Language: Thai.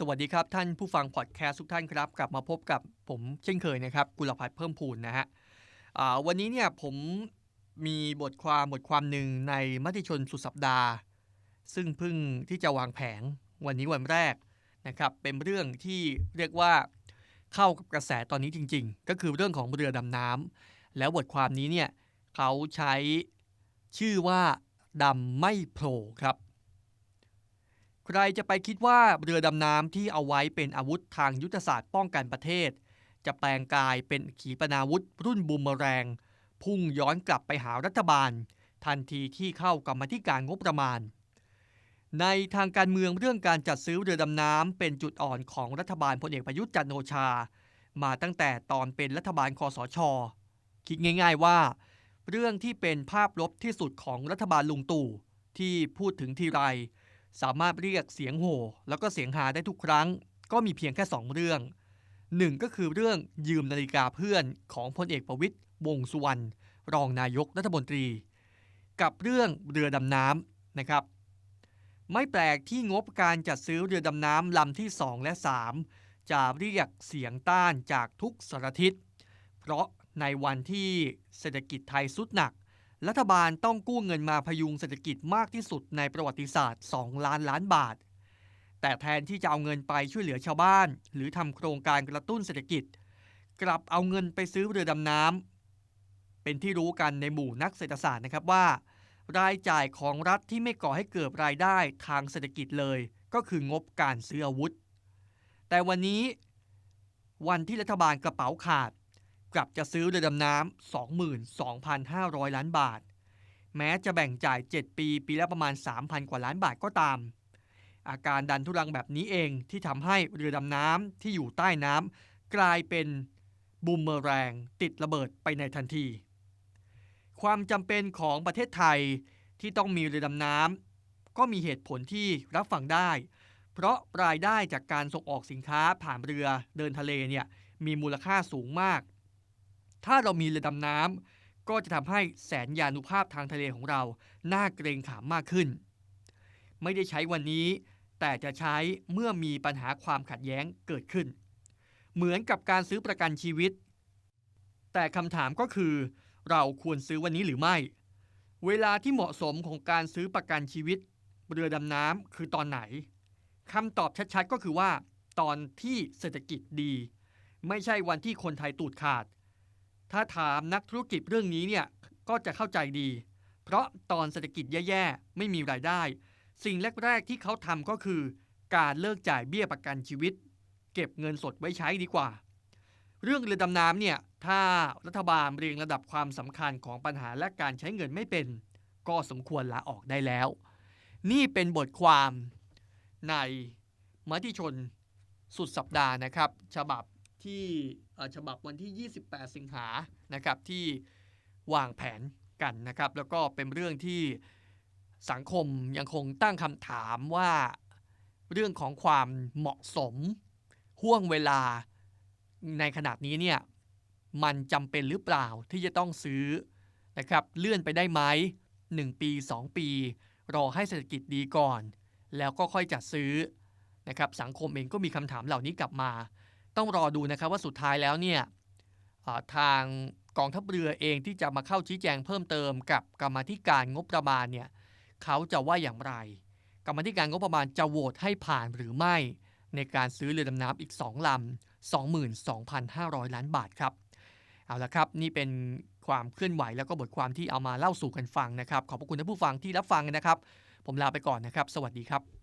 สวัสดีครับ ท่านผู้ฟังพอดแคสต์ทุกท่านครับ กลับมาพบกับผมเช่นเคยนะครับ กุลพัฒน์เพิ่มพูนนะฮะวันนี้เนี่ยผมมีบทความบทความหนึ่งในมติชนสุดสัปดาห์ ซึ่งเพิ่งที่จะวางแผงวันนี้วันแรกนะครับ เป็นเรื่องที่เรียกว่าเข้ากับกระแสตอนนี้จริง ๆ ก็คือเรื่องของเรือดำน้ำแล้วบทความนี้เนี่ยเขาใช้ชื่อว่าดำไม่โผล่ครับ ใครจะไปคิดว่าเรือดำน้ำที่เอาไว้เป็นอาวุธทางยุทธศาสตร์ป้องกันประเทศ จะแปลงกายเป็นขีปนาวุธรุ่นบูมเมแรง พุ่งย้อนกลับไปหารัฐบาล ทันทีที่เข้ากรรมธิการงบประมาณ ในทางการเมืองเรื่องการจัดซื้อเรือดำน้ำเป็นจุดอ่อนของรัฐบาลพลเอกประยุทธ์จันโอชา มาตั้งแต่ตอนเป็นรัฐบาลคอสช คิดง่าย ๆว่า เรื่องที่เป็นภาพลบที่สุดของรัฐบาลลุงตู่ที่พูดถึงทีไร สามารถเรียกเสียงโห่แล้วก็เสียงหาได้ทุกครั้ง ก็มีเพียงแค่ 2 เรื่องหนึ่งก็คือเรื่องยืมนาฬิกาเพื่อนของพลเอกประวิตยวงสุวรรณรองนายกรัฐมนตรี กับเรื่องเรือดำน้ำนะครับ ไม่แปลกที่งบการจัดซื้อเรือดำน้ำลำที่ 2 และ 3 จะเรียกเสียงต้านจากทุกสารทิศ เพราะในวันที่เศรษฐกิจไทยสุดหนัก รัฐบาลต้องกู้เงินมาพยุงเศรษฐกิจมากที่สุดในประวัติศาสตร์ 2 ล้านล้านบาท แต่แทนที่จะเอาเงินไปช่วยเหลือชาวบ้าน หรือทำโครงการกระตุ้นเศรษฐกิจ กลับเอาเงินไปซื้อเรือดำน้ำเป็นที่รู้กันในหมู่นักเศรษฐศาสตร์นะครับว่า รายจ่ายของรัฐที่ไม่ก่อให้เกิดรายได้ทางเศรษฐกิจเลย ก็คืองบการซื้ออาวุธ แต่วันนี้ วันที่รัฐบาลกระเป๋าขาด กลับจะซื้อเรือดำน้ำ 22,500 ล้านบาท แม้จะแบ่งจ่าย 7 ปี ปีละประมาณ 3,000 กว่าล้านบาทก็ตาม อาการดันทุรังแบบนี้เองที่ทำให้เรือดำน้ำที่อยู่ใต้น้ำกลายเป็นบูมเมอแรงติดระเบิดไปในทันที ความจำเป็นของประเทศไทยที่ต้องมีเรือดำน้ำก็มีเหตุผลที่รับฟังได้ เพราะรายได้จากการส่งออกสินค้าผ่านเรือเดินทะเลเนี่ยมีมูลค่าสูงมาก ถ้าเรามีเรือดำน้ำก็จะทำให้แสนยานุภาพทางทะเลของเราน่าเกรงขามมากขึ้น ไม่ได้ใช้วันนี้ แต่จะใช้เมื่อมีปัญหาความขัดแย้งเกิดขึ้น เหมือนกับการซื้อประกันชีวิต แต่คำถามก็คือ เราควรซื้อวันนี้หรือไม่ เวลาที่เหมาะสมของการซื้อประกันชีวิต เรือดำน้ำคือตอนไหนคำตอบชัดๆก็คือว่า ตอนที่เศรษฐกิจดี ไม่ใช่วันที่คนไทยตูดขาด ถ้าถามนักธุรกิจเรื่องนี้เนี่ยก็จะเข้าใจดี เพราะตอนเศรษฐกิจแย่ๆ ไม่มีรายได้ สิ่งแรกๆที่เขาทำก็คือ การเลิกจ่ายเบี้ยประกันชีวิต เก็บเงินสดไว้ใช้ดีกว่า เรื่องเรือดำน้ำเนี่ยถ้ารัฐบาลเรียงระดับความสำคัญของปัญหาและการใช้เงินไม่เป็น ก็สมควรลาออกได้แล้ว นี่เป็นบทความในมติชนสุดสัปดาห์นะครับ ฉบับที่ ฉบับวันที่ 28 สิงหานะครับที่วางแผนกันนะครับแล้วก็เป็นเรื่องที่สังคมยังคงตั้งคำถามว่าเรื่องของความเหมาะสมห่วงเวลาในขนาดนี้เนี่ยมันจำเป็นหรือเปล่าที่จะต้องซื้อนะครับเลื่อนไปได้ไหม1 ปี 2 ปี รอให้เศรษฐกิจดีก่อน แล้วก็ค่อยจัดซื้อนะครับสังคมเองก็มีคำถามเหล่านี้กลับมา ต้องรอดูนะครับว่าสุดท้ายแล้วเนี่ยทางกองทัพเรือเองที่จะมาเข้าชี้แจงเพิ่มเติมกับกรรมธิการงบประมาณเนี่ยเขาจะว่าอย่างไร กรรมธิการงบประมาณจะโหวตให้ผ่านหรือไม่ ในการซื้อเรือดำน้ำอีก 2ลำ22,500 ล้านบาทครับ เอาละครับ นี่เป็นความเคลื่อนไหวแล้วก็บทความที่เอามาเล่าสู่กันฟังนะครับ ขอบพระคุณท่านผู้ฟังที่รับฟังนะครับ ผมลาไปก่อนนะครับ สวัสดีครับ